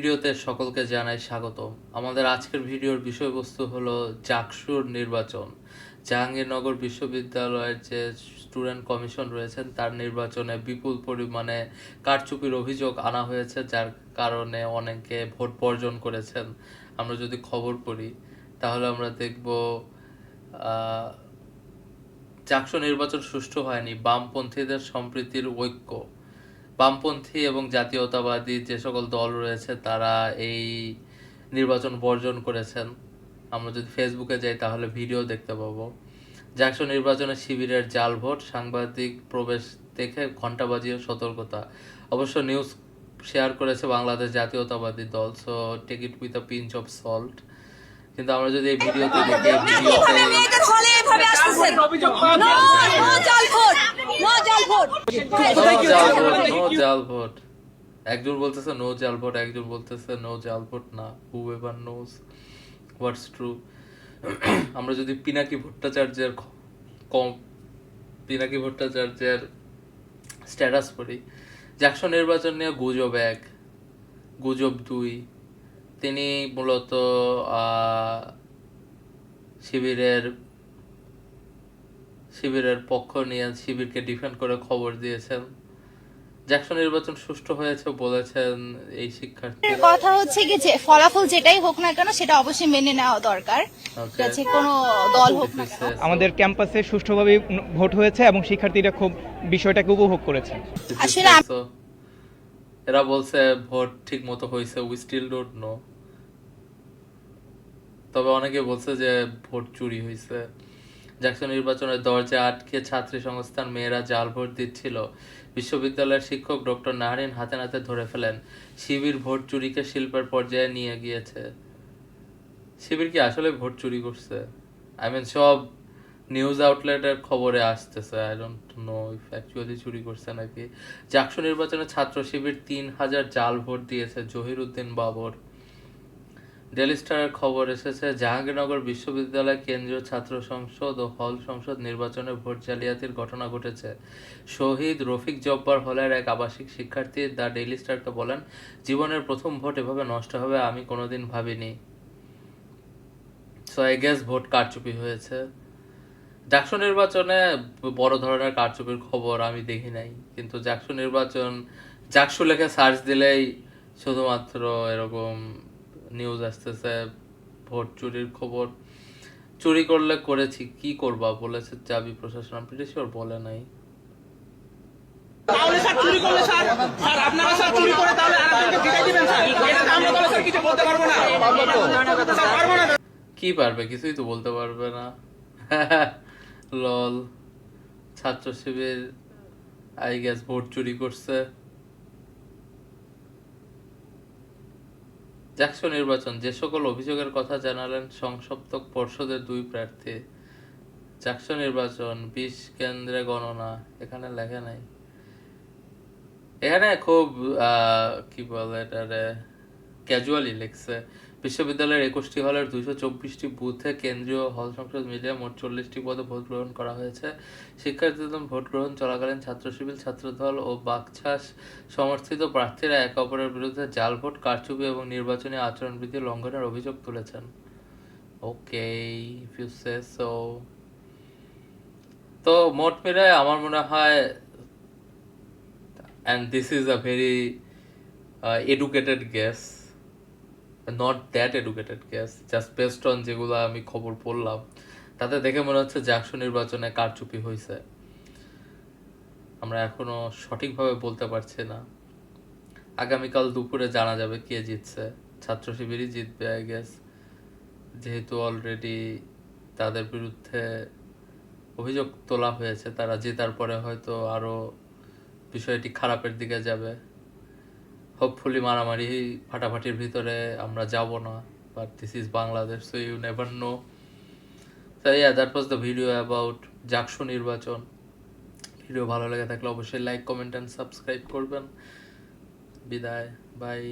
ভিডিওতে সকলকে জানাই স্বাগত আমাদের আজকের ভিডিওর বিষয়বস্তু হলো জাকসুর নির্বাচন। জাহাঙ্গীরনগর বিশ্ববিদ্যালয়ের যে স্টুডেন্ট কমিশন রয়েছেন তার নির্বাচনে বিপুল পরিমাণে কারচুপির অভিযোগ আনা হয়েছে যার কারণে অনেকে ভোট বর্জন করেছেন। আমরা যদি খবর পড়ি তাহলে আমরা দেখব আহ, নির্বাচন সুষ্ঠু হয়নি। বামপন্থীদের সম্প্রীতির ঐক্য। বামপন্থী এবং জাতীয়তাবাদী যে সকল দল রয়েছে তারা এই নির্বাচন বর্জন করেছেন। আমরা যদি ফেসবুকে যাই তাহলে ভিডিও দেখতে পাবো। জাকসু নির্বাচনে শিবিরের জাল ভোট সাংবাদিক প্রবেশ দেখে ঘণ্টা বাজিয়ে সতর্কতা। অবশ্য নিউজ শেয়ার করেছে Bangladesh Jatiyatabadi Dal so take it with a pinch of salt কিন্তু আমরা যদি এই ভিডিওতে দেখি এই ভিডিওতে নো জাল ভোট একজন বলতেছে নো জাল ভোট একজন বলতেছে নো জাল ভোট না who ever knows what's true আমরা যদি পিনাকি ভট্টাচার্যের কম পিনাকি ভট্টাচার্যের স্ট্যাটাস পড়ি। জ্যাকসন নির্বাচন নিয়ে গুজব এক, গুজব দুই। তিনি মূলত শিবিরের শিবিরের পক্ষ নিয়ে শিবিরকে ডিফেন্ড করে খবর দিয়েছেন। জ্যাকসন নির্বাচন সুষ্ঠু হয়েছে বলেছেন এই শিক্ষার্থী কথা হচ্ছে কি যে ফলাফল যেটাই হোক না কেন সেটা অবশ্যই মেনে নেওয়া দরকার। Okay. আছে কোনো দল হোক না আমাদের ক্যাম্পাসে সুষ্ঠুভাবে ভোট হয়েছে এবং শিক্ষার্থীরা খুব বিষয়টাকে উপভোগ করেছে। আসলে এরা বলছে ভোট ঠিক মতো হয়েছে উই স্টিল ডোন্ট নো তবে অনেকে বলছে যে ভোট চুরি হয়েছে। জ্যাকসন নির্বাচনের দরজা আটকে ছাত্রী সংস্থার মেয়েরা জাল ভোট দিচ্ছিল। বিশ্ববিদ্যালয়ের শিক্ষক ডক্টর নাহারিন হাতে নাতে ধরে ফেলেন, শিবির ভোট চুরিকে শিল্পের পর্যায়ে নিয়ে গিয়েছে। শিবির কি আসলে ভোট চুরি করছে? আই মিন সব নিউজ আউটলেটের খবরে আসতেছে। I don't know if actually চুরি করছে নাকি। জাকসু নির্বাচনে ছাত্র শিবির তিন হাজার জাল ভোট দিয়েছে জহির উদ্দিন বাবর। ডেলি স্টারের খবর এসেছে, জাহাঙ্গীরনগর বিশ্ববিদ্যালয় কেন্দ্রীয় ছাত্র সংসদ ও হল সংসদ নির্বাচনে ভোট জালিয়াতির ঘটনা ঘটেছে। শহীদ রফিক জব্বার হলের এক আবাসিক শিক্ষার্থী দ্য ডেইলি স্টারকে বলেন, জীবনের প্রথম ভোট এভাবে নষ্ট হবে, আমি কোনোদিন ভাবিনি। সো আই গেস ভোট কারচুপি হয়েছে। জাকসু নির্বাচনে বড় ধরনের কারচুপির খবর আমি দেখি নাই, কিন্তু জাকসু নির্বাচন জাকসু লেখে সার্চ দিলেই শুধুমাত্র এরকম নিউজ আসতেছে ভোট চুরির খবর। চুরি করলে করেছি কি করবা বলেছে চাবি প্রশাসন? আমি sure বলে নাই। তাহলে স্যার চুরি করলে স্যার স্যার আপনারা স্যার চুরি করে তাহলে আরেকজনকে জিতাই দিবেন স্যার। এটা তো আমরা তাহলে স্যার কিছু বলতে পারব না। স্যার পারব না। কি পারবে? কিছুই তো বলতে পারবে না। লল ছাত্র শিবির আই গেস ভোট চুরি করছে। জাকসু নির্বাচন, যে সকল অভিযোগের কথা জানালেন সংসপ্তক পর্ষদের দুই প্রার্থী। জাকসো নির্বাচন, বিশ কেন্দ্রে গণনা, এখানে লেখা নাই। এখানে খুব কি বলে এটারে ক্যাজুয়ালি লিখছে। বিশ্ববিদ্যালয়ের একুশটি হলের দুইশো চব্বিশটি বুথে কেন্দ্রীয় হল সংসদ মিলিয়ে মোট চল্লিশটি পদে ভোট গ্রহণ করা হয়েছে। শিক্ষার্থীদের ভোট গ্রহণ চলাকালীন ছাত্র শিবির ছাত্রদল ও বাকছাস সমর্থিত প্রার্থীরা একে অপরের বিরুদ্ধে জাল ভোট কারচুপি এবং নির্বাচনী আচরণবিধি লঙ্ঘনের অভিযোগ তুলেছেন। ওকে সে তো মোট মিলায় আমার মনে হয় and this is a very uh, educated guess that educated educated just based on যেগুলো আমি খবর পড়লাম, তাতে দেখে মনে হচ্ছে জাকসু নির্বাচনে কারচুপি হয়েছে আমরা এখনও সঠিকভাবে বলতে পারছি না। আগামীকাল দুপুরে জানা যাবে কে জিতছে। ছাত্র শিবিরই জিতবে আই গেস যেহেতু অলরেডি তাদের বিরুদ্ধে অভিযোগ তোলা হয়েছে, তারা জেতার পরে হয়তো আরও বিষয়টি খারাপের দিকে যাবে। হোপফুলি মারামারি ফাটাফাটির ভিতরে আমরা যাব না but this is Bangladesh so you never know so yeah that was the video about JAKSU নির্বাচন. ভিডিও ভালো লেগে থাকলে অবশ্যই লাইক কমেন্ট অ্যান্ড সাবস্ক্রাইব করবেন। বিদায় বাই